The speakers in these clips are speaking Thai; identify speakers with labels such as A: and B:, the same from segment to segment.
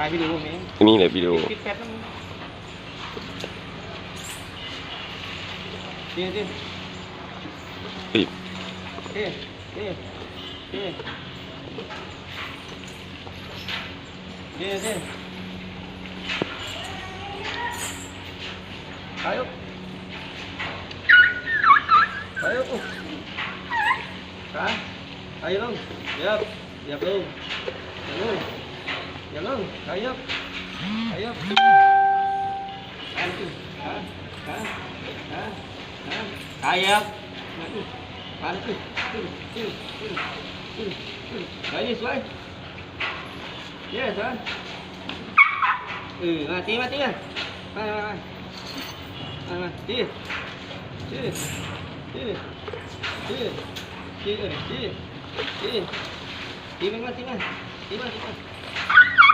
A: ไปวิดีนี่น
B: นี้แหละวิดีโอ
A: ดแป๊บนึงปิด
B: เอ
A: เอเอเอเอไปไปไปไปลงเดี๋เดี๋ลงเดี๋ Yan lang, kayap. Kayap. Ha? Ha? Ha? Ha? Kayap. Paano ko? Try this way. Yes, ha? Ừ, mà tí mà tí à. Mà mà mà. Mà mà tí. Tí. Tí. Tí. Tí. Tí. Tí. Tí. Tí mà tí mà. Tí mà tí mà.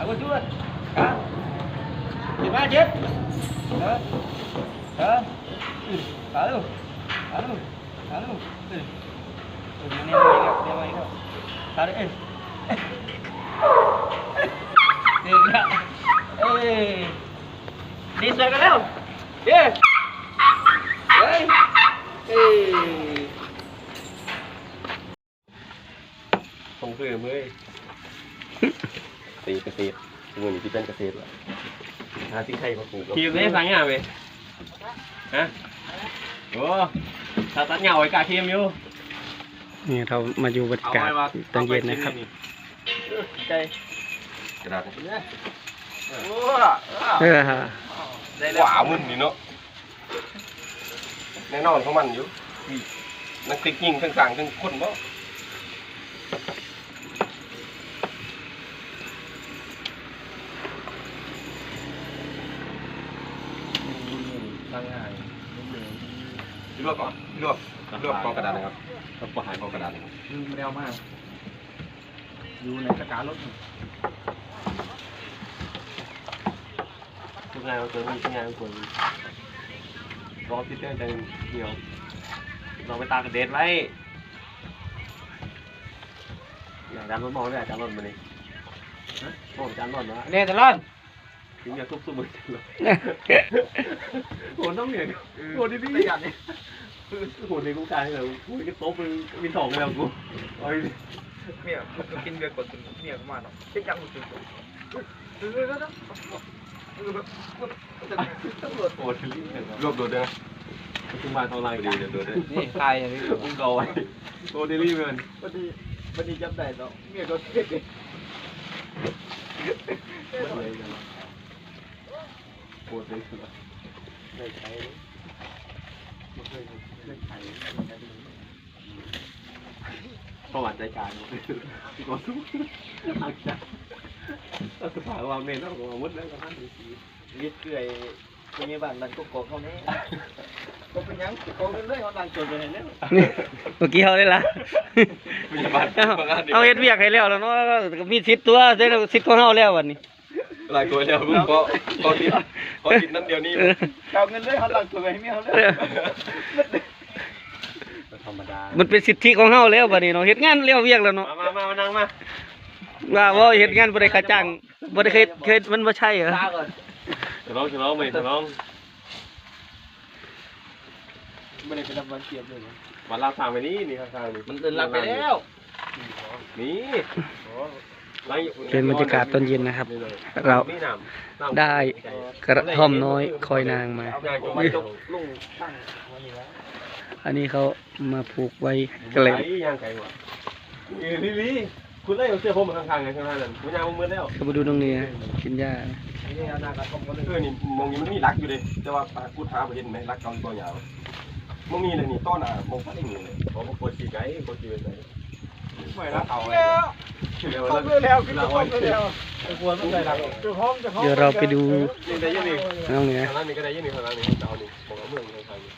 A: Aku jual. Hah? Gimana, Jep? Hah? Hah? Halo. Halo. Halo. Eh. Ini dia main kau. Tarik eh. Tiga. Eh. Ini suara kau. มือนี่
B: ที่เป็นเกษตรเหรอหาที่ใครมาปลูก
C: คิวได้สังงานไปฮะโอ้ตาตัดเหงาไอ้กาเทียมอยู่
D: นี่เรามาอยู่บรรยากาศตอนเย็นนะครับ
C: ใจ
B: กระดาษ
C: โอ้
D: เออฮะ
C: ได้
B: ห
C: แล้ว
B: วามึนนี่เนาะแน่นอนของมันอยู่นักติ๊กยิงทั้งสั่งทั้งคนเนาะ
C: สังงาน
B: รวบก่อนรวบ รวบกองกระดาษนะครับรวบกองกระดาษนะครับ
C: ลืมแนวมาก อยู่ในสการรถทุกงานเราเจอทุกงานคนรอพิเตอร์จะเหี่ยวเราไปตากระเด็นไว้อยากดันรถมองเลยอาจารย์รถมาเลยฮะมองอาจารย์รถนะ
A: เนี่ยตลอด
C: ถึงอยากทุบสมุนเลยโหต้องเหนื่อยโหดีดีอย่างนี้โหในกูการเลยกูก็โต๊ะมึงมีสองเลยกูโอ้ย
A: เมียมันกินเบียร์กดถึงเมียเข้ามาเนาะเช็คยังสุด
C: ตำรวจโหดลิ้นเลย
B: รวบโดดเด้อ
C: ถึงมาทองลายดีเดี๋
B: ยวว
C: โด
B: โด
C: น
B: ดเด้อ
A: นี่ตายอย่างนี้
C: อุ้งกอไว้โหดีลี่เงิน
A: วันนี้วันนี้จำได้เนาะเมียก็เช็คเลย
C: โหดเลยไม่ใช้ ประวัติใจกลางที่ก่อนทุกทางจากเราสภาว่าเมนต้องอาวุธแล้วก็ท่านสี
A: ยึดเกลือเป็นยังบ้านนั่นก็กอกเขาเนี่ยก็เป็นยังกอกเรื่อยๆเขาตั้งจนไปแล้ว
D: นี่เมื่อกี้เขาได้ละ
B: พยาบาล
D: เอาเอาเฮ็ดเวียกให้แล้วแล้วเนาะก็มีสิทธิ์ตัวเด้อสิทธิ์ของเฮาแล้ววันนี้
B: หลายตัวแล้วลุงก็ก็ติดก็ติดนั่นเดียวนี้
D: เออ
A: เอาเงินเลยเขาตั้งตัวไปให้เมียเขาเลย
C: ธรรมดา
D: มันเป็นสิทธิของเฮาแล้วบัดนี้เนาะเฮ็ดงานแล้วเวียกแล้วเนาะ
C: มามามานั่งมา
D: ว่าว่าเฮ็ดงานบ่ได้ค่าจ้างบ่ได้เคยเคยมันบ่ใช่เหรอ
A: ตาก่อน
C: ฉลองฉลองไหมฉลอง
A: ไม่ได้ไปทำวันเกียบเลย
C: วันลาทางไปนี่นี่ข้างๆนี่
A: มันเดินหลังไปแล้ว
C: นี่
D: เป็นบรรยากาศตอนเย็นนะครับ เราได้กระท่อมน้อยคอยนางมา อันนี้เขามาผูกไว้กระเล
C: ไก่ย่างไก่วะเออพี่ลีคุณไล่เอาเสื้อผมมาข้างๆไงข้างๆนั่นคุณยางมึงมือแล้ว
D: เขามาดูน้องเนื้อกินหญ้า
C: เออนี่มองนี่มันมีรักอยู่เลยแต่ว่ากูท้าไปเห็นไหมรักเกาตัวยาวมึงมีเลยนี่ต้อนอะมองก็ได้เงินเลยผมก็ปวดฉี่ไก่ปวดฉี่เลย ไม่รักเอาไงเร็วแล้วขึ้นมาแล้ว
D: เดี๋ยวเราไปดู
C: นี่ได้ยังนี่
D: น้องเนื้อ
C: ทางร้านนี้ก็ได้ยังนี่ทางร้านนี้เอานี่บอกเอาเมืองทางนี้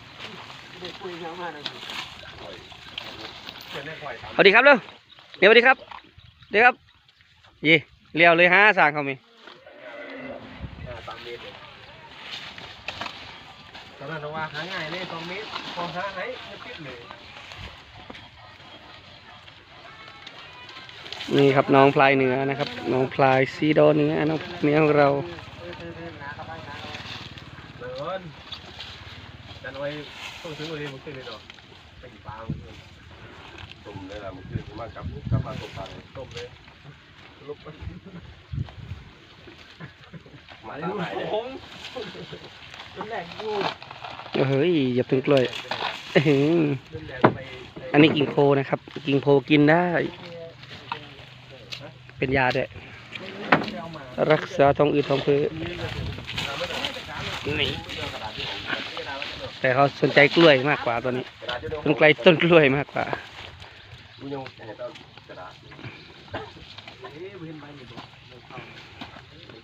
D: สวัสดีครับเร็วเดี๋ยวสวัสดีครับเดี๋ยวครับเย่เลี้ยวเลยฮะสั่งเขามี
C: ตามเมตรตอนนั้นว่าหาง่ายเลยสองเมตรพอหาไหนไม่ติดเลย
D: นี่ครับน้องพลายเนื้อนะครับ น้องพลายซีโดเนื้อน้องเนื้อของเรา
C: เดินดันไว้ต้องเลยมึงซื้อเลยเนาะไปปลาต้มเลยล่ะมึงซื้อมากับกับมาต้มปลาต้มเลยลุกมาตาไหนผม
D: เฮ้ยอย่าถึงกล้วยอันนี้กิ่งโพนะครับ กิ่งโพกินได้ เป็นยาด้วยรักษาท้องอืดท้องเฟ้อนี่แต่เขาสนใจกล้วยมากกว่าตัวนี้สนใจต้นกล้วยมากกว่า
C: กูยังเห็นต้นกระดาษ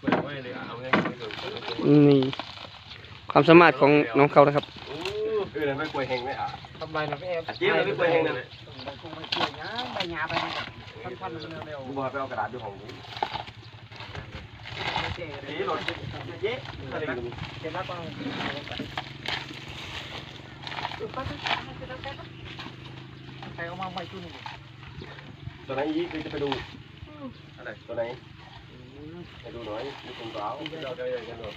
C: เปิดไว้เลยเอาไง
D: นี่ความสามารถของน้องเขานะครับ
C: โอ้เออไม่กลัวเฮงไม่อะ
B: ทำไรนะพี่เอฟ
C: เจี๊ยบไม่กลัวเฮงนั่น
B: มันคง ไม่เกี่ยงนะใบหญ้าไปพันพันๆเร็ว
C: กูบอกไปเอากระดาษดูของนี้
B: ไม่เจ๊เลย
C: นี่รถเยอะอะไรกัน
B: เก็บแล้วก็ใครเอามาไว้ตู้นี่
C: ตัวไหนยี่คือจะไปดูอะไรตัวไหนไปดูหน่อยมีคนสาวเดี๋ยวเดี๋ยวเดี๋ยวเดี๋ยว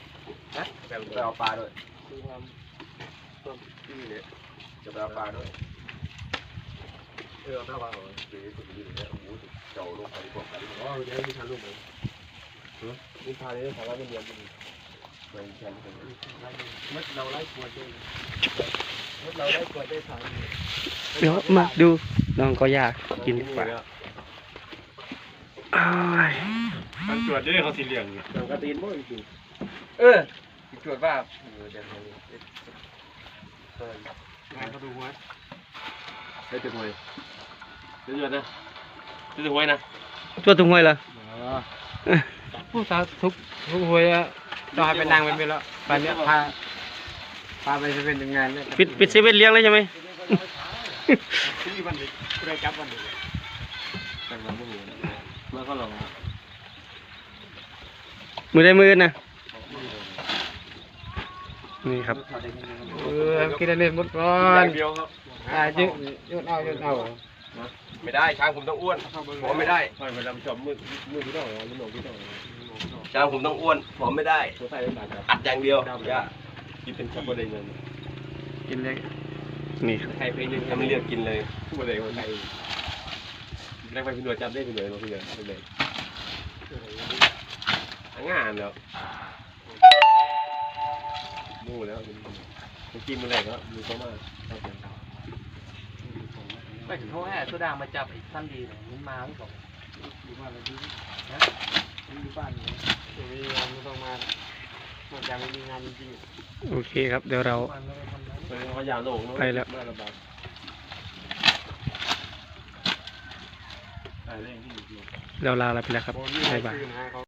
C: นะไปเอาปลาด้วยจะไปเอาปลาด้วย เออเอาปลาเหรอเดี๋ยวจะไปดูเนี่ยโอ้โหเจ้าลงไปพวกกันอ๋อเดี๋ยวมีทางลงไปมีทางนี้ทางเราเป็นเดียวกันไปแข่งกัน
B: มัดเราไล่ขวดด้วยมัดเราไล่ขวดได้สาย
D: เดี๋ยวมาดูน้องก็อยากกินดีกว่าอ้าย
C: มันตรวจด้วยเขาสีเหลืองเนี่ยกระตีนมั้งจริง
B: เออจวดว่า
C: เออเดี๋ยวนี้เออ
B: ไงเขาดูหัว
C: ได้ถึงหวย เดี๋ยนะได้ถึงหวยนะ
D: ตัวถุงห้อยเหรอ
B: ผู้สาวทุกทุกหัวต้องให้เป็นนางเป็นไปแล้วไปเนี้ยพาพาไปจะเป็นงานเนี่ย
D: ปิดปิดเซเว่นเลี้ยงเลยใช่ไหม
B: ที่วันนี้ได้จับวันนี้
C: แต่มันไม่มีเมื่อเขาลอง
D: มือได้มือนะนี่ครับ
B: เออกินได้หมดก่อน
C: เดียวครับ
B: อ่ายืดยืดเอายืดเอา
C: ไม่ได้ช้างผมต้องอ้วนผมไม่ได้ไม่เวลาชมมือมือพี่น้องมือหนุ่มพี่น้องช้างผมต้องอ้วนผมไม่ได้ใส่เป็นบาทครับอัดอย่างเดียวอย่ากินเป็นชั่วโมงเงิน
B: กินเลย
D: นี่ครับ
C: ใครเพลงนึงทำเรียกกินเลยชั่วโมงเงินใครแรกไปพี่หน่วยจำได้พี่หน่วยมาพี่หน่วยพี่หน่วยงานแล้วมู่แล้วมันกินมือแรกแล้วมือเขามาก
B: ไปถึงเขาแห่ตัวด่างมาจับไอ้สั้นดีเนี่ยมันมาหรือเปล่าอยู่บ้านเราดีนะมันอยู่บ้านเนี่ยจะมีงานไม่ต้องมามันจะไม่มีงานจริง
D: โอเคครับ เดี๋ยวเรา
B: ๆมันไม่ได้ทำนั้น
C: เขายาวโหน่ง
D: ไปแล้ว
C: มาระบาดไปเร่งที่
D: เราลาไปแล้วครับบ๊ายบาย
B: คือนะเขา